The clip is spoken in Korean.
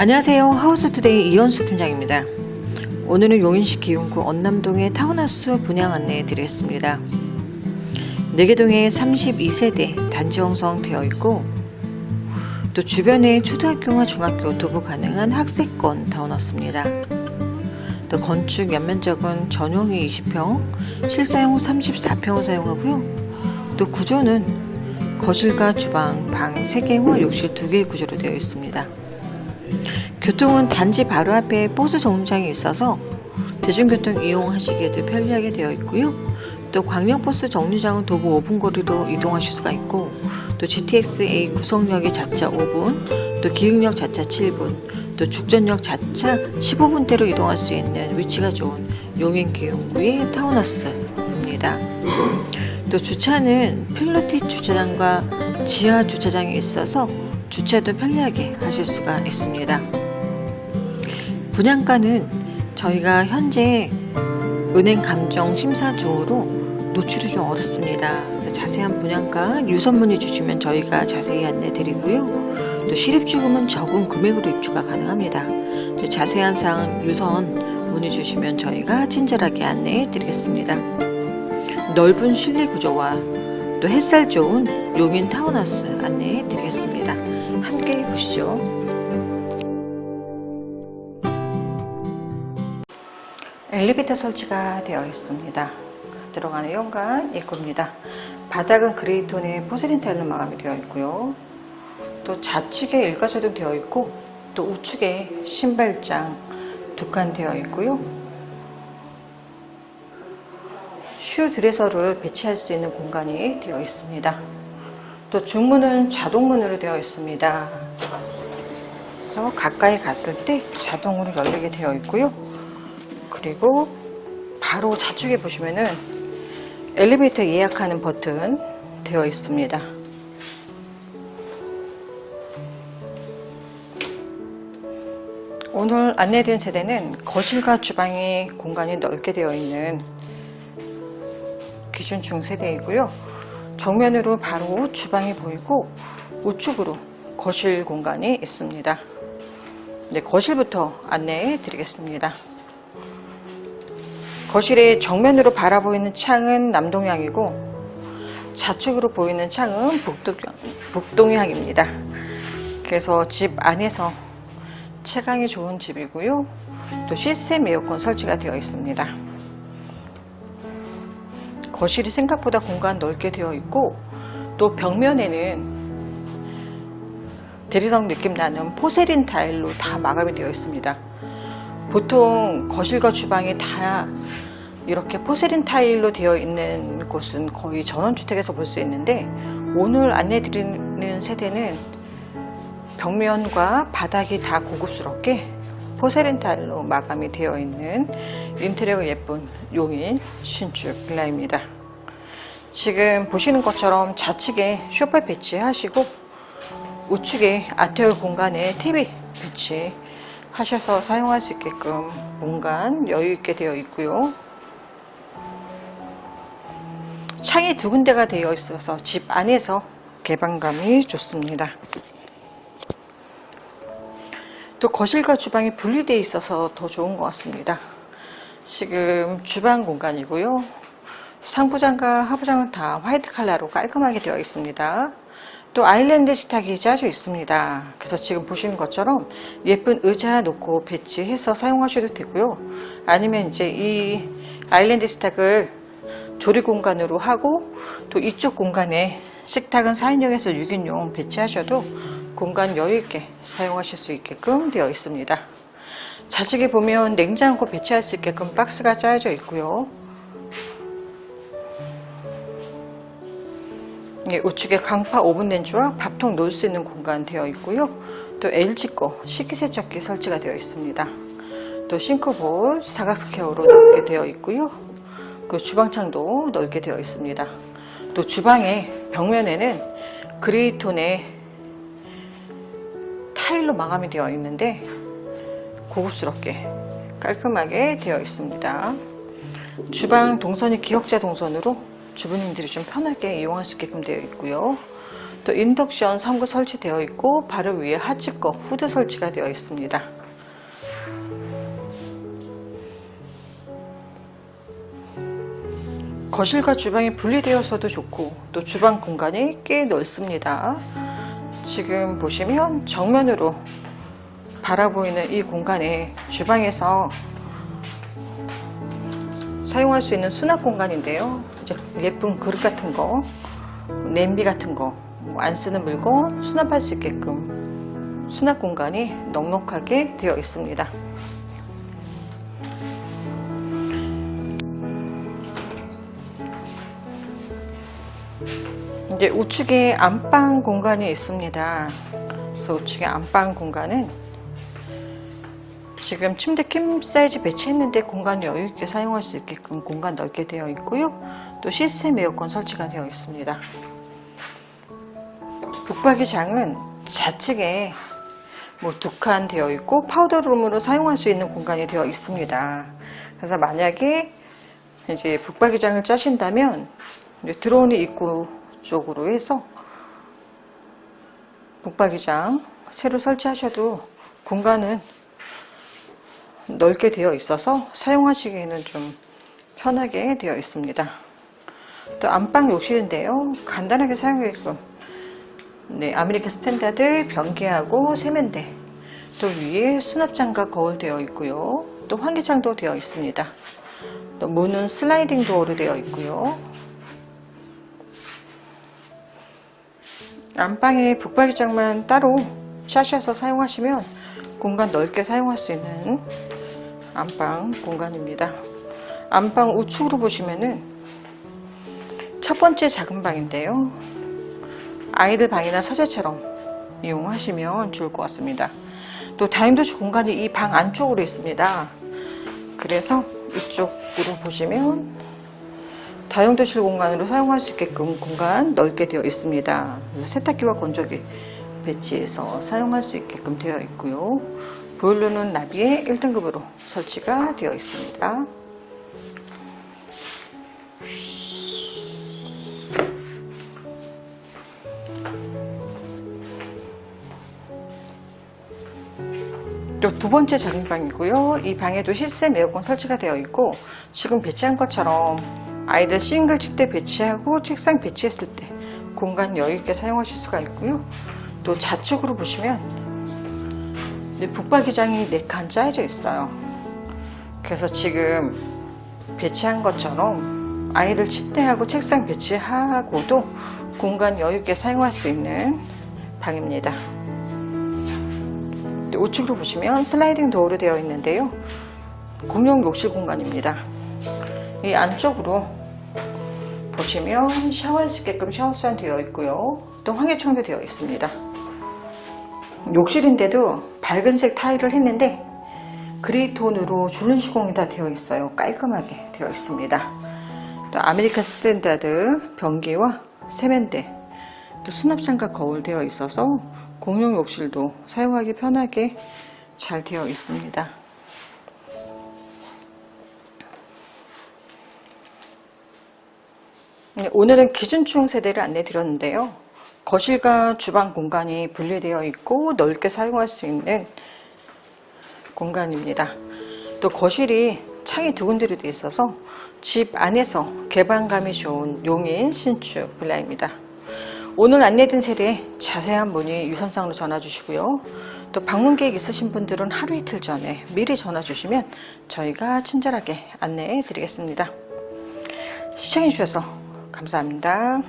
안녕하세요. 하우스투데이 이현수 팀장입니다. 오늘은 용인시 기흥구 언남동의 타운하우스 분양 안내해 드리겠습니다. 내개동에 32세대 단지 형성되어 있고 또 주변에 초등학교와 중학교 도보 가능한 학생권 타운하우스입니다. 또 건축 연면적은 전용이 20평, 실사용 34평을 사용하고요. 또 구조는 거실과 주방, 방 3개와 욕실 2개의 구조로 되어 있습니다. 교통은 단지 바로 앞에 버스 정류장이 있어서 대중교통 이용하시기에도 편리하게 되어 있고요. 또 광역버스 정류장은 도보 5분 거리로 이동하실 수가 있고 또 GTX-A 구성역이 자차 5분, 또 기흥역 자차 7분, 또 죽전역 자차 15분대로 이동할 수 있는 위치가 좋은 용인 기흥구의 타운하우스입니다. 또 주차는 필로티 주차장과 지하 주차장이 있어서 주차도 편리하게 하실 수가 있습니다. 분양가는 저희가 현재 은행 감정 심사 중으로 노출이 좀 어렵습니다. 그래서 자세한 분양가 유선 문의 주시면 저희가 자세히 안내 드리고요. 또 실입주금은 적은 금액으로 입주가 가능합니다. 또 자세한 사항은 유선 문의 주시면 저희가 친절하게 안내해 드리겠습니다. 넓은 실내 구조와 또 햇살 좋은 용인 타운하우스 안내해 드리겠습니다. 함께 보시죠. 엘리베이터 설치가 되어 있습니다. 들어가는 현관 입구입니다. 바닥은 그레이톤의 포세린 타일로 마감이 되어 있고요. 또 좌측에 일가조등 되어 있고 또 우측에 신발장 두 칸 되어 있고요. 슈 드레서를 배치할 수 있는 공간이 되어 있습니다. 또 중문은 자동문으로 되어 있습니다. 그래서 가까이 갔을 때 자동으로 열리게 되어 있고요. 그리고 바로 좌측에 보시면은 엘리베이터 예약하는 버튼 되어 있습니다. 오늘 안내드린 세대는 거실과 주방이 공간이 넓게 되어 있는 기준중 세대이고요. 정면으로 바로 주방이 보이고 우측으로 거실 공간이 있습니다. 네, 거실부터 안내해 드리겠습니다. 거실의 정면으로 바라보이는 창은 남동향이고 좌측으로 보이는 창은 북동, 북동향입니다. 그래서 집 안에서 채광이 좋은 집이고요. 또 시스템 에어컨 설치가 되어 있습니다. 거실이 생각보다 공간 넓게 되어 있고 또 벽면에는 대리석 느낌 나는 포세린 타일로 다 마감이 되어 있습니다. 보통 거실과 주방이 다 이렇게 포세린 타일로 되어 있는 곳은 거의 전원주택에서 볼 수 있는데 오늘 안내 드리는 세대는 벽면과 바닥이 다 고급스럽게 포세린 타일로 마감이 되어 있는 인테리어가 예쁜 용인 신축 빌라입니다. 지금 보시는 것처럼 좌측에 쇼파 배치하시고 우측에 아트월 공간에 TV 배치 하셔서 사용할 수 있게끔 공간 여유 있게 되어 있고요. 창이 두 군데가 되어 있어서 집 안에서 개방감이 좋습니다. 또 거실과 주방이 분리되어 있어서 더 좋은 것 같습니다. 지금 주방 공간이고요. 상부장과 하부장은 다 화이트 컬러로 깔끔하게 되어 있습니다. 또 아일랜드 식탁이 짜져 있습니다. 그래서 지금 보시는 것처럼 예쁜 의자 놓고 배치해서 사용하셔도 되고요. 아니면 이제 이 아일랜드 식탁을 조리 공간으로 하고 또 이쪽 공간에 식탁은 4인용에서 6인용 배치하셔도 공간 여유 있게 사용하실 수 있게끔 되어 있습니다. 좌측에 보면 냉장고 배치할 수 있게끔 박스가 짜여져 있고요. 예, 우측에 강파 오븐 렌즈와 밥통 놓을 수 있는 공간 되어 있고요. 또 LG 거 식기세척기 설치가 되어 있습니다. 또 싱크볼 사각 스퀘어로 넓게 되어 있고요. 그 주방창도 넓게 되어 있습니다. 또 주방의 벽면에는 그레이톤의 타일로 마감이 되어 있는데 고급스럽게 깔끔하게 되어 있습니다. 주방 동선이 기역자 동선으로 주부님들이 좀 편하게 이용할 수 있게끔 되어 있고요. 또 인덕션 선구 설치되어 있고 바로 위에 하츠거 후드 설치가 되어 있습니다. 거실과 주방이 분리되어서도 좋고 또 주방 공간이 꽤 넓습니다. 지금 보시면 정면으로 바라보이는 이 공간에 주방에서 사용할 수 있는 수납 공간인데요. 예쁜 그릇 같은 거, 냄비 같은 거, 뭐안 쓰는 물건 수납할 수 있게끔 수납 공간이 넉넉하게 되어 있습니다. 이제 우측에 안방 공간이 있습니다. 그래서 우측에 안방 공간은 지금 침대 킴 사이즈 배치했는데 공간 여유 있게 사용할 수 있게끔 공간 넓게 되어 있고요. 또 시스템 에어컨 설치가 되어 있습니다. 북박이장은 좌측에 뭐 두 칸 되어 있고 파우더룸으로 사용할 수 있는 공간이 되어 있습니다. 그래서 만약에 이제 북박이장을 짜신다면 들어오는 입구 쪽으로 해서 북박이장 새로 설치하셔도 공간은 넓게 되어 있어서 사용하시기에는 좀 편하게 되어 있습니다. 또 안방 욕실인데요. 간단하게 사용하게끔 네, 아메리칸 스탠다드 변기하고 세면대 또 위에 수납장과 거울 되어 있고요. 또 환기창도 되어 있습니다. 또 문은 슬라이딩 도어로 되어 있고요. 안방에 북박이장만 따로 샤셔서 사용하시면 공간 넓게 사용할 수 있는 안방 공간입니다. 안방 우측으로 보시면은 첫 번째 작은 방인데요. 아이들 방이나 서재처럼 이용하시면 좋을 것 같습니다. 또 다용도실 공간이 이 방 안쪽으로 있습니다. 그래서 이쪽으로 보시면 다용도실 공간으로 사용할 수 있게끔 공간 넓게 되어 있습니다. 세탁기와 건조기 배치해서 사용할 수 있게끔 되어 있고요. 보일러는 나비에 1등급으로 설치가 되어 있습니다. 또두 번째 작은 방이고요. 이 방에도 시스템 에어컨 설치가 되어 있고 지금 배치한 것처럼 아이들 싱글 침대 배치하고 책상 배치했을 때 공간 여유 있게 사용하실 수가 있고요. 또 좌측으로 보시면 이제 북박이장이 4칸 짜여져 있어요. 그래서 지금 배치한 것처럼 아이들 침대하고 책상 배치하고도 공간 여유 있게 사용할 수 있는 방입니다. 또 우측으로 보시면 슬라이딩 도어로 되어 있는데요. 공용 욕실 공간입니다. 이 안쪽으로 보시면 샤워할 수 있게끔 샤워수안 되어 있고요. 또 환기창도 되어 있습니다. 욕실인데도 밝은색 타일을 했는데 그레이 톤으로 줄눈 시공이 다 되어 있어요. 깔끔하게 되어 있습니다. 또 아메리칸 스탠다드 변기와 세면대 또 수납장과 거울 되어 있어서 공용 욕실도 사용하기 편하게 잘 되어 있습니다. 오늘은 기준총 세대를 안내 드렸는데요. 거실과 주방 공간이 분리되어 있고 넓게 사용할 수 있는 공간입니다. 또 거실이 창이 두 군데로 되어 있어서 집 안에서 개방감이 좋은 용인 신축 빌라입니다. 오늘 안내된 세대 자세한 문의 유선상으로 전화 주시고요. 또 방문 계획 있으신 분들은 하루 이틀 전에 미리 전화 주시면 저희가 친절하게 안내해 드리겠습니다. 시청해 주셔서 감사합니다.